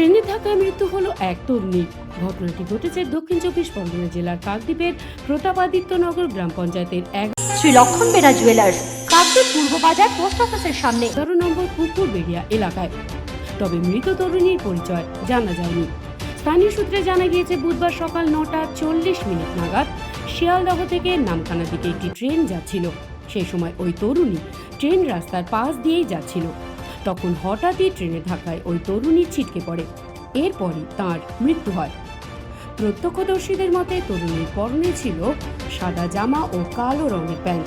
ট্রেনের ধাক্কায় মৃত্যু হলো এক তরুণীর ঘটনাটি ঘটেছে দক্ষিণ চব্বিশ পরগনা জেলার কাকদ্বীপের প্রতাপাদিত্যনগর গ্রাম পঞ্চায়েতের এক শ্রী লক্ষণ বেড়া জুয়েলার্স কাকদ্বীপ পূর্ব বাজার পোস্ট অফিসের সামনে। এগারো নম্বর পুকুরবেড়িয়া এলাকায়। তবে মৃত তরুণীর পরিচয় জানা যায়নি। স্থানীয় সূত্রে জানা গিয়েছে বুধবার সকাল নটা চল্লিশ মিনিট নাগাদ শিয়ালদহ থেকে নামখানা দিকে একটি ট্রেন যাচ্ছিল। সেই সময় ওই তরুণী ট্রেন রাস্তার পাশ দিয়েই যাচ্ছিল। তখন হঠাৎই ট্রেনে ধাক্কায় ওই তরুণী ছিটকে পড়ে। এরপরই তার মৃত্যু হয়। প্রত্যক্ষদর্শীদের মতে তরুণীর পরনে ছিল সাদা জামা ও কালো রঙের প্যান্ট।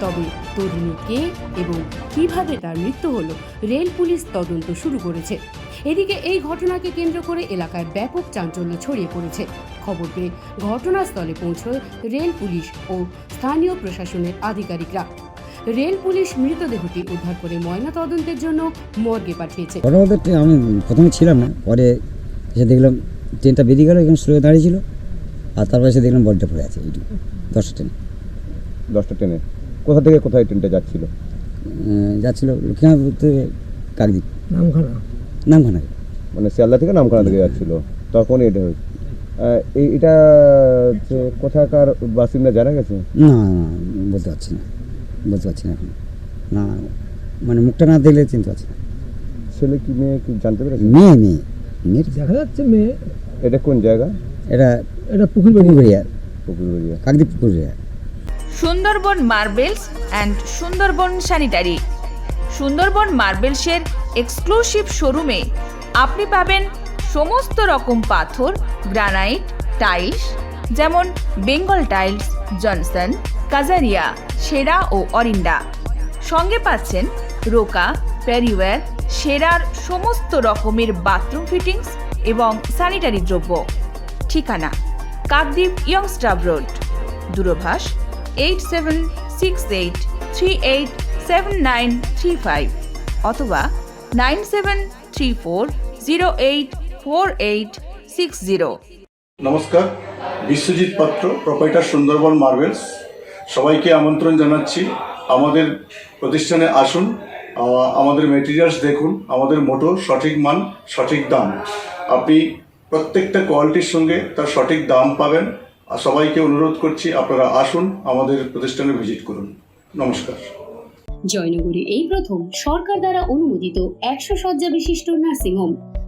তবে তরুণী কে এবং কীভাবে তার মৃত্যু হলো রেল পুলিশ তদন্ত শুরু করেছে। এদিকে এই ঘটনাকে কেন্দ্র করে এলাকায় ব্যাপক চাঞ্চল্য ছড়িয়ে পড়েছে। খবর পেয়ে ঘটনাস্থলে পৌঁছয় রেল পুলিশ ও স্থানীয় প্রশাসনের আধিকারিকরা। রেল পুলিশ মৃতদেহটি উদ্ধার করে ময়না তদন্তের জন্য মর্গে পাঠিয়েছে। ঘটনাটা আমি প্রথমে ছিলাম না পরে এসে দেখলাম ট্রেনটা বেরিয়ে গেল এখানে শুয়ে দাঁড়িয়েছিল আর তারপরে এসে দেখলাম বডিটা পড়ে আছে এইটু দশটা ট্রেন। দশটা ট্রেনে। কোথা থেকে কোথায় ট্রেনটা যাচ্ছিল? যাচ্ছিল লক্ষ্মীনাথপুর থেকে কাকদ্বীপ। নামখানা। নামখানা মানে শিয়ালদা থেকে নামখানা থেকে যাচ্ছিল। তখন এটা হয়েছে। এটা হচ্ছে কোথাকার বাসিন্দা জানা গেছে? না না, বলতে পারছি না। বলতে পারছি না এখন। না মানে মুখটা না দেখলে চিনতে পারছি না। ছেলে কি মেয়ে কি জানতে পেরেছে? মেয়ে মেয়ে। মেয়ের দেখা যাচ্ছে মেয়ে। এটা কোন জায়গা? এটা এটা পুকুর বেরিয়ে Pukuria Pukurberia. Kakdwip Pukuria Sundarban marbles and Sundarban sanitary. Sundarban মার্বেলসের exclusive শোরুমে আপনি পাবেন সমস্ত রকম পাথর গ্রানাইট টাইলস যেমন বেঙ্গল টাইলস জনসন, কাজারিয়া, সেরা ও অরিন্ডা সঙ্গে পাচ্ছেন রোকা প্যারিওয়্যার সেরার সমস্ত রকমের বাথরুম ফিটিংস এবং স্যানিটারি দ্রব্য। ঠিকানা, Kakdwip youngster road. দূরভাষ, eight seven six eight three eight seven nine three five অথবা nine seven three four zero eight four eight six zero. নমস্কার, বিশ্বজিৎ পাত্র প্রপাইটার সুন্দরবন মার্বেলস সবাইকে আমন্ত্রণ জানাচ্ছি। আমাদের প্রতিষ্ঠানে আসুন আমাদের মেটেরিয়ালস দেখুন, আমাদের মোটো সঠিক মান, সঠিক দাম। আপনি প্রত্যেকটা কোয়ালিটির সঙ্গে তার সঠিক দাম পাবেন। আর সবাইকে অনুরোধ করছি, আপনারা আসুন, আমাদের প্রতিষ্ঠানে ভিজিট করুন। নমস্কার। জয়নগরে এই প্রথম সরকার দ্বারা অনুমোদিত একশো শয্যা বিশিষ্ট নার্সিংহোম